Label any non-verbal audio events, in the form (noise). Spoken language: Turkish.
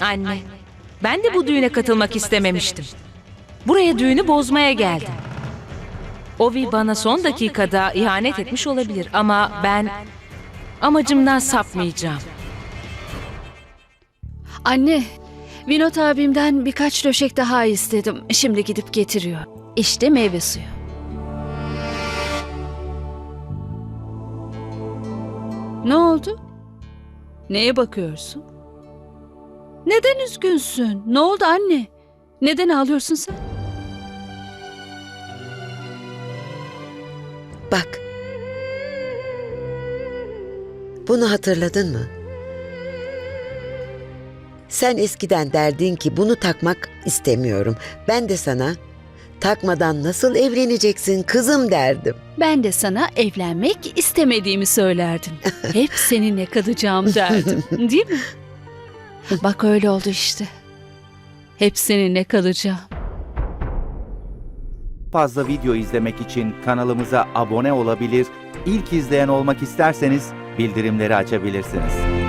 Anne, ben de bu düğüne katılmak istememiştim. Buraya düğünü bozmaya geldim. Ovi bana son dakikada ihanet etmiş olabilir ama ben amacımdan sapmayacağım. Anne, Vinot abimden birkaç döşek daha istedim. Şimdi gidip getiriyor. İşte meyve suyu. Ne oldu? Neye bakıyorsun? Neden üzgünsün? Ne oldu anne? Neden ağlıyorsun sen? Bak. Bunu hatırladın mı? Sen eskiden derdin ki bunu takmak istemiyorum. Ben de sana takmadan nasıl evleneceksin kızım derdim. Ben de sana evlenmek istemediğimi söylerdim. (laughs) Hep seninle kalacağım derdim. Değil mi? Bak öyle oldu işte. Hep seninle kalacağım. fazla video izlemek için kanalımıza abone olabilir, ilk izleyen olmak isterseniz bildirimleri açabilirsiniz.